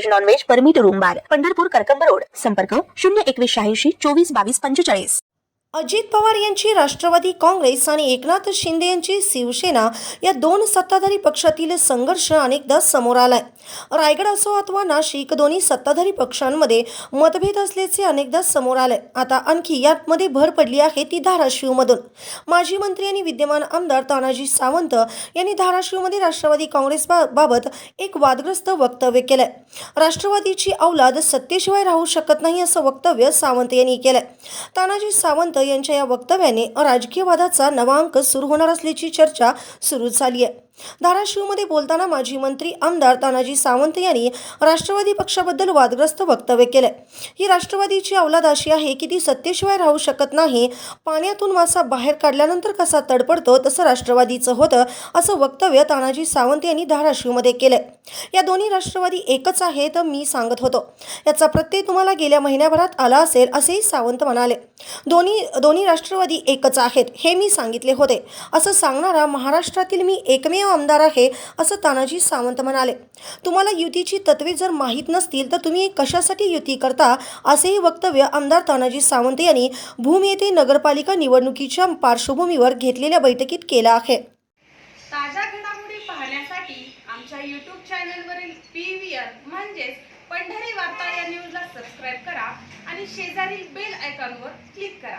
veg non veg permit room bar Pandharpur Karkamb road. संपर्क शून्य एकवीस शहाऐंशी चोवीस बावीस पंचेचाळीस. अजित पवार यांची राष्ट्रवादी काँग्रेस आणि एकनाथ शिंदे यांची शिवसेना या दोन सत्ताधारी पक्षातील संघर्ष अनेकदा समोर आलाय. रायगड असो अथवा नाशिक दोन्ही सत्ताधारी पक्षांमध्ये मतभेद असल्याचे अनेकदा समोर आले आता आणखी यातमध्ये भर पडली आहे ती धाराशिवमधून. माजी मंत्री आणि विद्यमान आमदार तानाजी सावंत यांनी धाराशिवमध्ये राष्ट्रवादी काँग्रेस बा- बाबत एक वादग्रस्त वक्तव्य केलंय. राष्ट्रवादीची औलाद सत्तेशिवाय राहू शकत नाही असं वक्तव्य सावंत यांनी केलंय. तानाजी सावंत यांच्या या वक्तव्याने राजकीय वादाचा नवा अंक सुरू होणार असल्याची चर्चा सुरू झाली आहे. धाराशिवमध्ये बोलताना माजी मंत्री आमदार तानाजी सावंत यांनी राष्ट्रवादी पक्षाबद्दल वादग्रस्त वक्तव्य केलंय. ही राष्ट्रवादीची अवलाद अशी आहे की ती सत्तेशिवाय राहू शकत नाही पाण्यातून मासा बाहेर काढल्यानंतर कसा तडपडतो तसं राष्ट्रवादीचं होतं असं वक्तव्य तानाजी सावंत यांनी धाराशिवमध्ये केलंय. या दोन्ही राष्ट्रवादी एकच आहेत मी सांगत होतो. याचा प्रत्यय तुम्हाला गेल्या महिन्याभरात आला असेल असेही सावंत म्हणाले. दोन्ही दोन्ही राष्ट्रवादी एकच आहेत हे मी सांगितले होते. असं सांगणारा महाराष्ट्रातील मी एकमेव आमदार आहे असं तानाजी सावंत म्हणाले. तुम्हाला युतीची तत्वे जर माहीत नसतील तर तुम्ही कशासाठी युती करता असेही वक्तव्य आमदार तानाजी सावंत यांनी भूम येथे नगरपालिका निवडणुकीच्या पार्श्वभूमीवर घेतलेल्या बैठकीत केला आहे. ताज्या घडामोडी पाहण्यासाठी आमच्या यूट्यूब चॅनलवरील पी व्ही आर म्हणजेच पंढरी वार्ता या न्यूजला सबस्क्राईब करा आणि शेजारील बेल आयकॉनवर क्लिक करा.